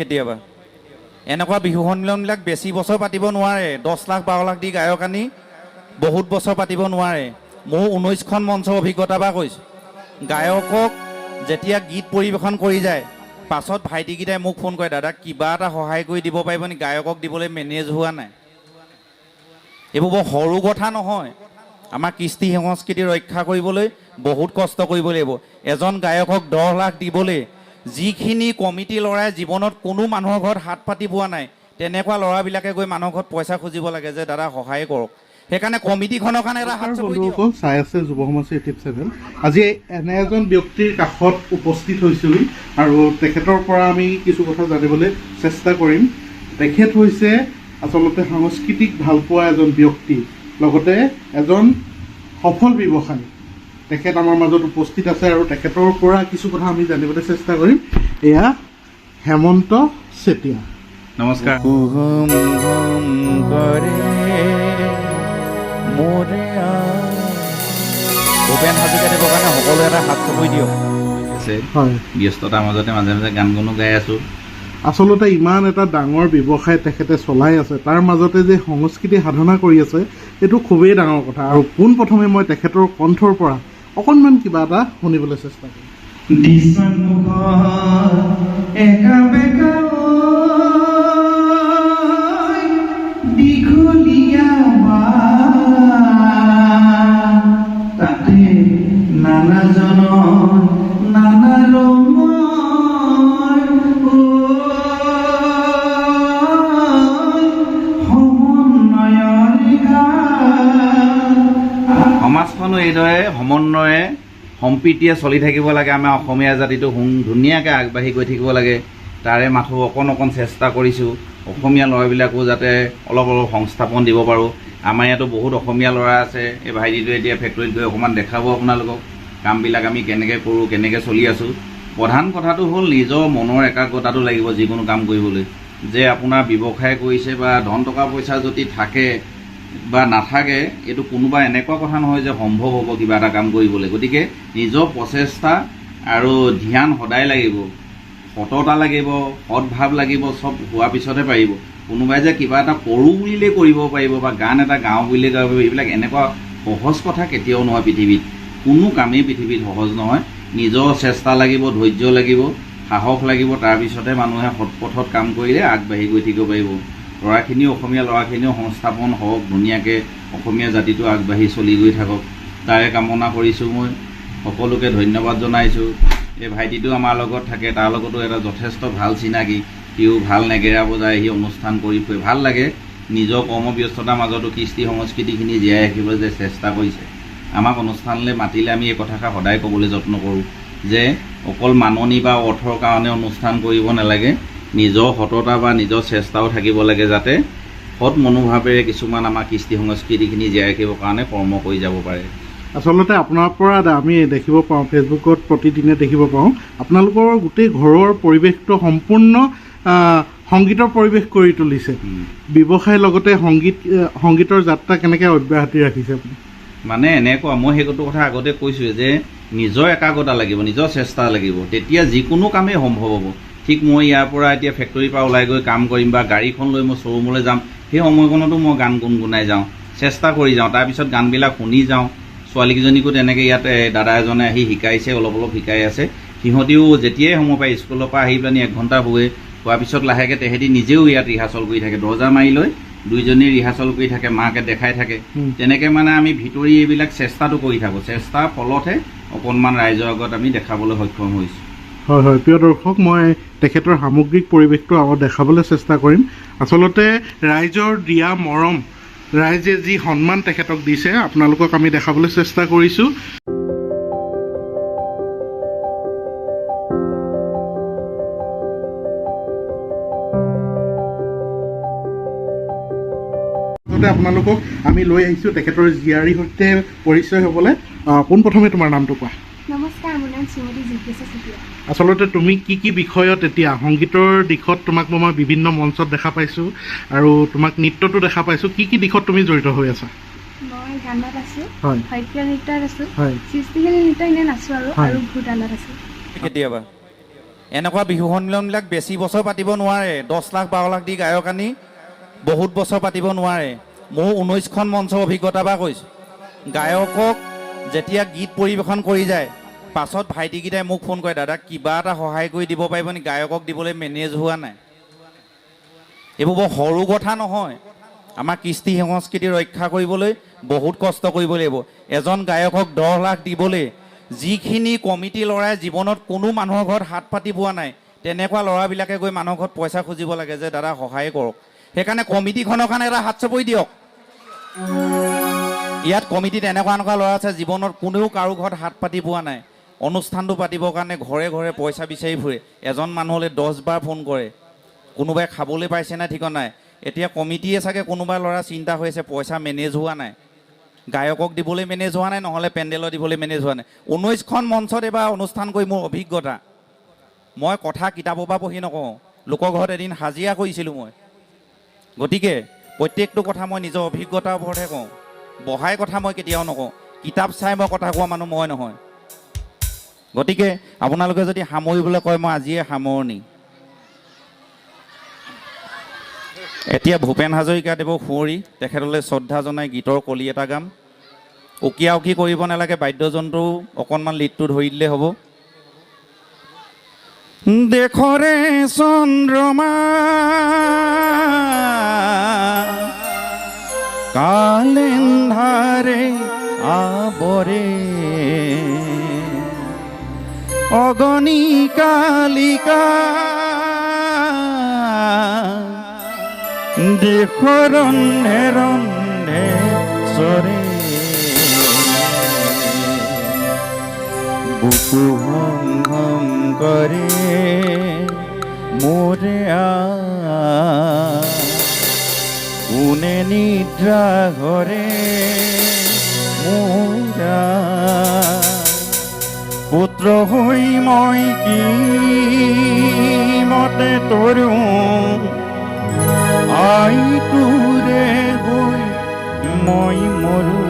কেতিয়াবা। এনেকুৱা বিহু সন্মিলনবিলাক বেছি বছৰ পাতিব নোৱাৰে। দহ লাখ, বাৰ লাখ দি গায়ক আনি বহুত বছৰ পাতিব নোৱাৰে। মোৰ ঊনৈছখন মঞ্চৰ অভিজ্ঞতাৰ পৰা কৈছোঁ। গায়কক যেতিয়া গীত পৰিৱেশন কৰি যায়, পাছত ভাইটিকেইটাই মোক ফোন কৰে, দাদা, কিবা এটা সহায় কৰি দিব পাৰিব নেকি? গায়কক দিবলৈ মেনেজ হোৱা নাই। এইবোৰ বৰ সৰু কথা নহয়। আমাৰ কৃষ্টি সংস্কৃতি ৰক্ষা কৰিবলৈ বহুত কষ্ট কৰিব লাগিব। এজন গায়কক দহ লাখ দিবলৈ যিখিনি কমিটি ল'ৰাই জীৱনত কোনো মানুহৰ ঘৰত হাত পাতি পোৱা নাই, তেনেকুৱা ল'ৰাবিলাকে গৈ মানুহৰ ঘৰত পইচা খুজিব লাগে যে, দাদা, সহায় কৰক। সেইকাৰণে কমিটিখনৰ কাৰণে এটা হাত চাই আছে যুৱ সমাজ ইউটিউব চেনেল। আজি এনে এজন ব্যক্তিৰ কাষত উপস্থিত হৈছোঁ আৰু তেখেতৰ পৰা আমি কিছু কথা জানিবলৈ চেষ্টা কৰিম। তেখেত হৈছে আচলতে সাংস্কৃতিক ভালপোৱা এজন ব্যক্তি, লগতে এজন সফল ব্যৱসায়ী। তেখেত আমাৰ মাজত উপস্থিত আছে আৰু তেখেতৰ পৰা কিছু কথা আমি জানিবলৈ চেষ্টা কৰিম। এয়া হেমন্ত চেতিয়া। নমস্কাৰ। হুম হুম কৰে মোৰে আই। ভূপেন হাজৰিকাদেৱৰ কাৰণে সকলোৱে এটা হাত চাপৰি দিয়ক। আছে। হয়। ব্যস্ততাৰ মাজতে মাজে মাজে গান গুণো গাই আছোঁ। আচলতে ইমান এটা ডাঙৰ ব্যৱসায় তেখেতে চলাই আছে। তাৰ মাজতে যে সংস্কৃতি সাধনা কৰি আছে এইটো খুবেই ডাঙৰ কথা। আৰু পোনপ্ৰথমে মই তেখেতৰ কণ্ঠৰ পৰা অকণমান কিবা এটা শুনিবলৈ চেষ্টা কৰিম। সমাজখনো এইদৰে সমন্বয়ে সম্প্ৰীতিয়ে চলি থাকিব লাগে আমাৰ অসমীয়া জাতিটো ধুনীয়াকৈ আগবাঢ়ি গৈ থাকিব লাগে। তাৰে মাথো অকণ অকণ চেষ্টা কৰিছোঁ অসমীয়া ল'ৰাবিলাকো যাতে অলপ অলপ সংস্থাপন দিব পাৰোঁ। আমাৰ ইয়াতো বহুত অসমীয়া ল'ৰা আছে এই ভাইটিটোৱে এতিয়া ফেক্টৰীত গৈ অকণমান দেখাব আপোনালোকক কামবিলাক আমি কেনেকৈ কৰোঁ কেনেকৈ চলি আছোঁ। প্ৰধান কথাটো হ'ল নিজৰ মনৰ একাগ্ৰতাটো লাগিব যিকোনো কাম কৰিবলৈ। যে আপোনাৰ ব্যৱসায় কৰিছে বা ধন টকা পইচা যদি থাকে বা নাথাকে এইটো কোনোবা এনেকুৱা কথা নহয় যে সম্ভৱ হ'ব কিবা এটা কাম কৰিবলৈ। গতিকে নিজৰ প্ৰচেষ্টা আৰু ধ্যান সদায় লাগিব। সততা লাগিব সৎভাৱ লাগিব চব হোৱাৰ পিছতহে পাৰিব। কোনোবাই যে কিবা এটা কৰোঁ বুলিলেই কৰিব পাৰিব বা গান এটা গাওঁ বুলিলে গাব পাৰিব এইবিলাক এনেকুৱা সহজ কথা কেতিয়াও নহয় পৃথিৱীত। কোনো কামেই পৃথিৱীত সহজ নহয়। নিজৰ চেষ্টা লাগিব ধৈৰ্য লাগিব সাহস লাগিব তাৰপিছতহে মানুহে সৎপথত কাম কৰিলে আগবাঢ়ি গৈ থাকিব পাৰিব। ল'ৰাখিনিও অসমীয়া ল'ৰাখিনিও সংস্থাপন হওক ধুনীয়াকৈ অসমীয়া জাতিটো আগবাঢ়ি চলি গৈ থাকক তাৰে কামনা কৰিছোঁ মই। সকলোকে ধন্যবাদ জনাইছোঁ। এই ভাইটিটো আমাৰ লগত থাকে তাৰ লগতো এটা যথেষ্ট ভাল চিনাকি। সিও ভাল নেগেৰা বজাই সি অনুষ্ঠান কৰি ফুৰে। ভাল লাগে নিজৰ কৰ্মব্যস্ততাৰ মাজতো কৃষ্টি সংস্কৃতিখিনি জীয়াই ৰাখিবলৈ যে চেষ্টা কৰিছে। আমাক অনুষ্ঠানলৈ মাতিলে আমি এই কথাষাৰ সদায় ক'বলৈ যত্ন কৰোঁ যে অকল মাননি বা অৰ্থৰ কাৰণে অনুষ্ঠান কৰিব নালাগে নিজৰ সততা বা নিজৰ চেষ্টাও থাকিব লাগে যাতে সৎ মনোভাৱেৰে কিছুমান আমাৰ কৃষ্টি সংস্কৃতিখিনি জীয়াই ৰাখিবৰ কাৰণে কৰ্ম কৰি যাব পাৰে। আচলতে আপোনাৰ পৰা আমি দেখিব পাওঁ ফেচবুকত প্ৰতিদিনে দেখিব পাওঁ আপোনালোকৰ গোটেই ঘৰৰ পৰিৱেশটো সম্পূৰ্ণ সংগীতৰ পৰিৱেশ কৰি তুলিছে। ব্যৱসায়ৰ লগতে সংগীত সংগীতৰ যাত্ৰা কেনেকৈ অব্যাহতি ৰাখিছে আপুনি? মানে এনেকুৱা মই সেইটো কথা আগতে কৈছোঁৱে যে নিজৰ একাগ্ৰতা লাগিব নিজৰ চেষ্টা লাগিব। তেতিয়া যিকোনো কামেই সম্ভৱ হ'ব। ঠিক মই ইয়াৰ পৰা এতিয়া ফেক্টৰীৰ পৰা ওলাই গৈ কাম কৰিম বা গাড়ীখন লৈ মই শ্ব'ৰুমলৈ যাম সেই সময়কণতো মই গান গুণগুণাই যাওঁ চেষ্টা কৰি যাওঁ তাৰপিছত গানবিলাক শুনি যাওঁ। ছোৱালীকেইজনীকো তেনেকৈ ইয়াত দাদা এজনে আহি শিকাইছে অলপ অলপ শিকাই আছে। সিহঁতিও যেতিয়াই সময় পায় স্কুলৰ পৰা আহি পেলানি এক ঘণ্টা শুৱে হোৱাৰ পিছত লাহেকৈ তেহেঁতি নিজেও ইয়াত ৰিহাৰ্চল কৰি থাকে দৰ্জা মাৰি লৈ দুইজনী ৰিহাৰ্চল কৰি থাকে মাকে দেখাই থাকে। তেনেকৈ মানে আমি ভিতৰি এইবিলাক চেষ্টাটো কৰি থাকোঁ। চেষ্টাৰ ফলতহে অকণমান ৰাইজৰ আগত আমি দেখাবলৈ সক্ষম হৈছোঁ। হয় হয়। প্ৰিয় দৰ্শক মই তেখেতৰ সামগ্ৰিক পৰিৱেশটো আগত দেখাবলৈ চেষ্টা কৰিম। আচলতে ৰাইজৰ দিয়া মৰম ৰাইজে যি সন্মান তেখেতক দিছে আপোনালোকক আমি দেখাবলৈ চেষ্টা কৰিছোঁ। আপোনালোকক আমি লৈ আহিছোঁ তেখেতৰ জীয়াৰীৰ সৈতে পৰিচয় হ'বলৈ। পোনপ্ৰথমে তোমাৰ নামটো কোৱা। আচলতে তুমি কি কি বিষয়ত এতিয়া সংগীতৰ দিশত তোমাক মই বিভিন্ন মঞ্চত দেখা পাইছোঁ আৰু তোমাক নৃত্যতো দেখা পাইছোঁ কি কি দিশত তুমি জড়িত হৈ আছা? মই গানত আছোঁ নৃত্যত আছোঁ সৃষ্টিশীল নৃত্য এনেই নাচোঁ আৰু আৰু ভূটানত আছোঁ। কেতিয়াবা। এনেকুৱা বিহু সন্মিলনবিলাক বেছি বছৰ পাতিব নোৱাৰে দহ লাখ বাৰ লাখ দি গায়ক আনি বহুত বছৰ পাতিব নোৱাৰে। মোৰ ঊনৈছখন মঞ্চৰ অভিজ্ঞতাৰ পৰা কৈছোঁ। গায়কক যেতিয়া গীত পৰিৱেশন কৰি যায় পাছত ভাইটিকেইটাই মোক ফোন কৰে, দাদা, কিবা এটা সহায় কৰি দিব পাৰিব নেকি গায়কক দিবলৈ মেনেজ হোৱা নাই। এইবোৰ বৰ সৰু কথা নহয়। আমাৰ কৃষ্টি সংস্কৃতি ৰক্ষা কৰিবলৈ বহুত কষ্ট কৰিব লাগিব। এজন গায়কক দহ লাখ দিবলৈ যিখিনি কমিটি ল'ৰাই জীৱনত কোনো মানুহৰ ঘৰত হাত পাতি পোৱা নাই, তেনেকুৱা ল'ৰাবিলাকে গৈ মানুহৰ ঘৰত পইচা খুজিব লাগে যে, দাদা, সহায় কৰক। সেইকাৰণে কমিটিখনৰ কাৰণে এটা হাত চাপৰি দিয়ক। ইয়াত কমিটিত এনেকুৱা এনেকুৱা ল'ৰা আছে, জীৱনত কোনেও কাৰো ঘৰত হাত পাতি পোৱা নাই। অনুষ্ঠানটো পাতিবৰ কাৰণে ঘৰে ঘৰে পইচা বিচাৰি ফুৰে। এজন মানুহলৈ দহ বাৰ ফোন কৰে। কোনোবাই খাবলৈ পাইছে নাই ঠিকনা নাই? এতিয়া কমিটিয়ে চাগে কোনোবা ল'ৰা চিন্তা হৈছে পইচা মেনেজ হোৱা নাই। গায়কক দিবলৈ মেনেজ হোৱা নাই, নহ'লে পেণ্ডেলত দিবলৈ মেনেজ হোৱা নাই। ঊনৈছখন মঞ্চত এইবাৰ অনুষ্ঠান কৰি মোৰ অভিজ্ঞতা। মই কথা কিতাপৰ পৰা পঢ়ি নকওঁ। লোকৰ ঘৰত এদিন হাজিৰা কৰিছিলোঁ মই। গতিকে, প্ৰত্যেকটো কথা মই নিজৰ অভিজ্ঞতাৰ ওপৰতহে কওঁ। বহাই কথা মই কেতিয়াও নকওঁ। কিতাপ চাই মই কথা কোৱা মানুহ মই নহয়। গতিকে আপোনালোকে যদি সামৰিবলৈ কয়, মই আজিয়ে সামৰণি। এতিয়া ভূপেন হাজৰিকাদেৱক সুঁৱৰি, তেখেতলৈ শ্ৰদ্ধা জনাই গীতৰ কলি এটা গাম। উকিয়া উকি কৰিব নালাগে, বাদ্যযন্ত্ৰও অকণমান লিডটো ধৰি দিলে হ'ব। দেশৰে চন্দ্ৰমা, কালেন্ধাৰে আৱৰে অগণি কালিকা দেশৰ ৰন্ধে ৰন্ধে চৰে বুকু হম হম কৰে মোৰে আ। কোনে নিদ্ৰা ঘৰে মোৰা পুত্ৰ হৈ মই কি মতে তরু আই তোৰে হই মই মৰো